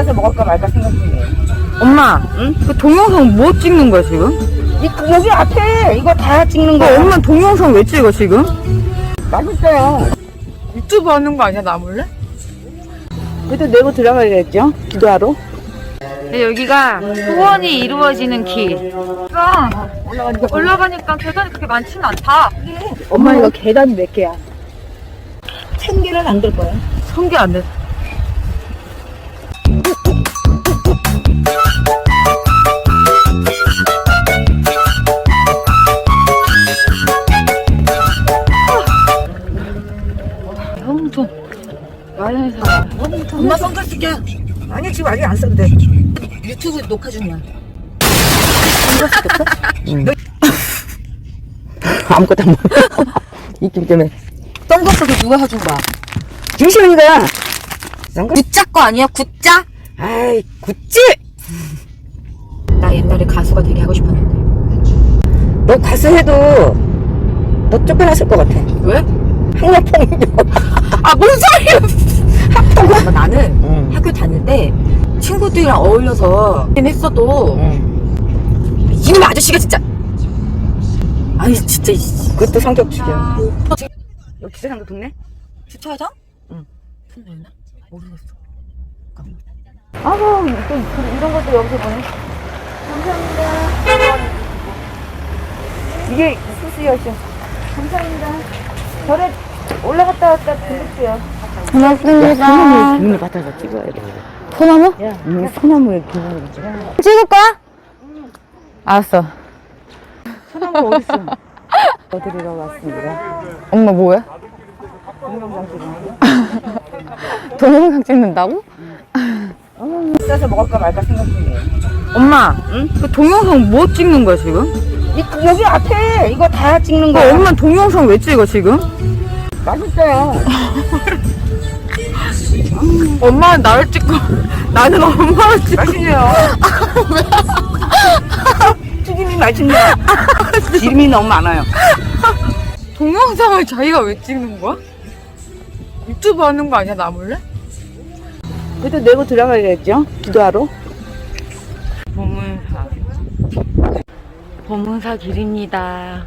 싸서 먹을까 말까 생각 중이에요. 엄마, 응? 그 동영상 뭐 찍는 거야, 지금? 이, 여기 앞에 이거 다 찍는 그 거야. 엄마 동영상 왜 찍어, 지금? 맛있어요. 유튜브 하는 거 아니야, 나 몰래? 그래도 내고 들어가야겠죠? 기도하러. 네, 여기가 소원이 이루어지는 길. 올라가니까. 올라가니까 계단이 그렇게 많지는 않다. 엄마 이거 계단이 몇 개야? 천 개는 안 될 거야. 성계 안 돼. 엄청 많이 사. 엄마 선글라스 껴. 아니 지금 아직 안 돼. 유튜브 녹화 중이야. 아무것도 안 먹어. 입김 때문에. 선글라스 누가 사준 거야? 김시현이가. 선글라스. 굿자 거 아니야? 굿자? 아이 구찌. 나 옛날에 가수가 되게 하고 싶었는데. 너 가수 해도 너 쫓겨났을 것 같아. 왜? 학력 폭력. 아, 뭔 소리야! 학폭력. 나는 응. 학교 다닐 때 친구들이랑 어울려서 했어도 응. 이놈 아저씨가 진짜 아니 진짜 이- 그것도 성격 죽여. 여기 기사 상도 좋네. 주차장? 응. 손내나? 모르겠어 아우 또 그- 이런 것도 여기서 보네. 감사합니다. 이게 수수여시. 감사합니다. 절에 올라갔다 왔다 들릴게요. 고맙습니다 눈을 받아서 찍어야 돼. 소나무? 야, 이 소나무에 기분을 찍어. 찍을까? 알았어 소나무 어딨어? 어디로 왔습니다. 엄마 뭐야? 동영상 찍어. 동영상 찍는다고? 싸서 먹을까 말까 생각 중이에요. 엄마 응? 그 동영상 뭐 찍는 거야 지금? 이, 여기 앞에 이거 다 찍는 그 거야. 엄마 동영상 왜 찍어 지금? 맛있어요. 엄마는 나를 찍고 나는 엄마를 찍고 맛있네요. 튀김이 맛있네요. 기름이 너무 많아요. 동영상을 자기가 왜 찍는 거야? 유튜브 하는 거 아니야 나 몰래? 그래도 내고 들어가야겠죠? 기도하러. 보문사 보문사 길입니다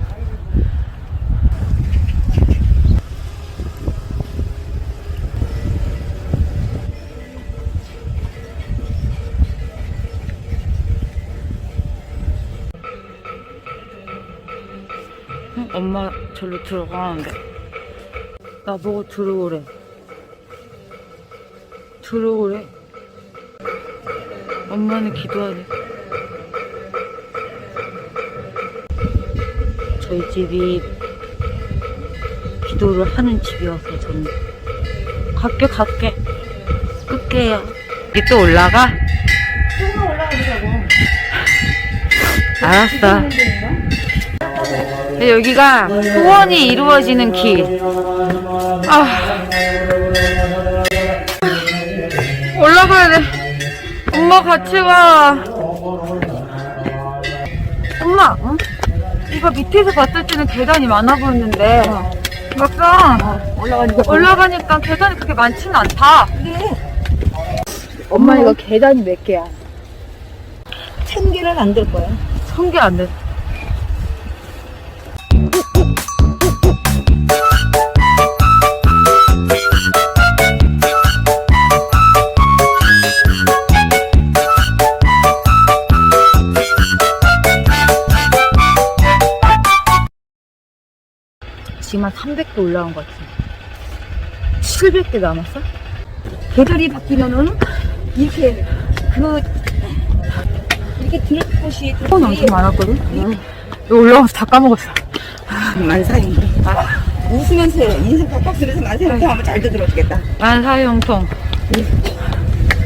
엄마 절로 들어가는데. 나보고 들어오래. 들어오래. 엄마는 기도하래 저희 집이 기도를 하는 집이어서 저는 갈게 갈게. 끌게요. 이또 올라가? 알았어 근데 여기가 소원이 이루어지는 길 아. 올라가야 돼 엄마 같이 가 엄마 어? 이거 밑에서 봤을 때는 계단이 많아 보였는데 막상 올라가니까. 올라가니까 계단이 그렇게 많지는 않다 엄마 이거 계단이 몇 개야? 천 개는 안 될 거야. 성계 안 돼. 지금 한 300개 올라온 것 같아. 700개 남았어? 계절이 바뀌면은 이렇게 그 이렇게 들 곳이 폰 엄청 많았거든? 여기 올라가서 다 까먹었어. 만사인데. 아, 웃으면서 해. 인생 팍팍스러서 만사형통 하면 잘 들어주겠다. 만사형통.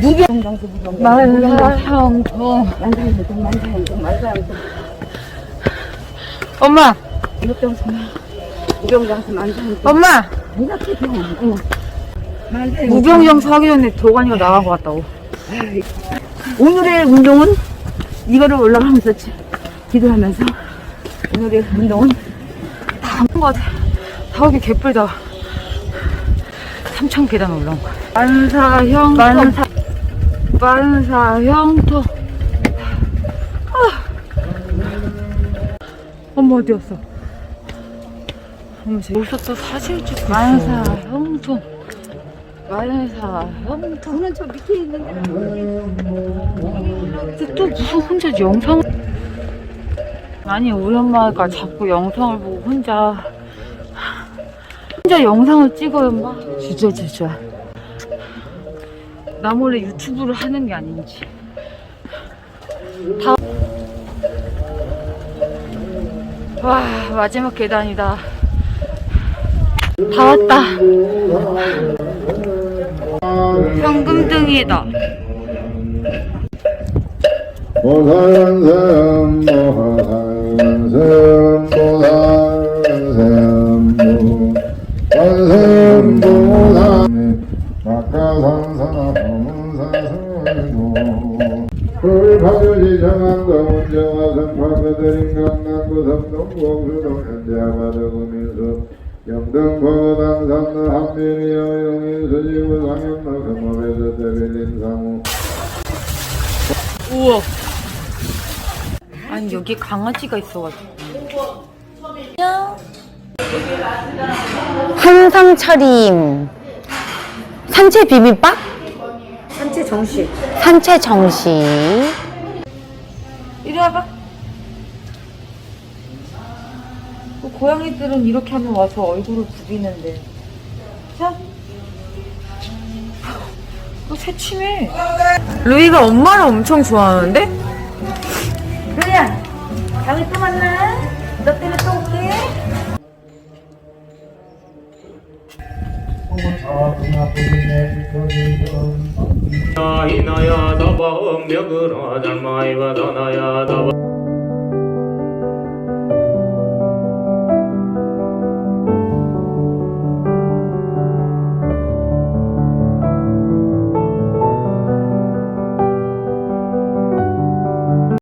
무병 장수 무병장수. 만사형통. 만사형통 만사형통 만사형통. 엄마! 무병 장수 무병장수. 엄마! 이렇게 병. 응. 만사형통. 무병장수 하기 전에 도가니가 나간 것 같다고. 오늘의 운동은 이거를 올라가면서 지- 기도하면서 오늘의 운동은 한것 같아. 다 오기 개뿔다. 3천 계단 올라온 거야. 만사형. 만사. 만사 형통. 아. 엄마 어디 갔어? 엄마 제 여기서 또 사진 찍고 만사 형통. 만사 형통. 저는 저 밑에 있는데 근데 또 무슨 혼자 영상? 아니 우리 엄마가 자꾸 영상을 보고 혼자. 혼자 영상을 찍어요 막 주저주저 나 몰래 유튜브를 하는 게 아닌지. 다... 와 마지막 계단이다 다 왔다 현금등이다 보살연생 보살연생 보살연생 원생보살 막가산사 법문사설도 불파주지 정한도 문제와 선파그들인 강남구 섬동공수동 현대아바드 구민수 영등포당산도 한민이여 용인 수지구 상현로 금업에서 대빌린 상우 우와. 아니 여기 강아지가 있어가지고. 한상 차림 산채 비빔밥 산채 정식 산채 정식 이리 와봐. 고양이들은 이렇게 하면 와서 얼굴을 부비는데. 자. 너 새침해. 루이가 엄마를 엄청 좋아하는데? 루이야 다음에 또 만나 너 때문에 또 올게 나이나야 다바 음력으로 달마이와 다나야 다바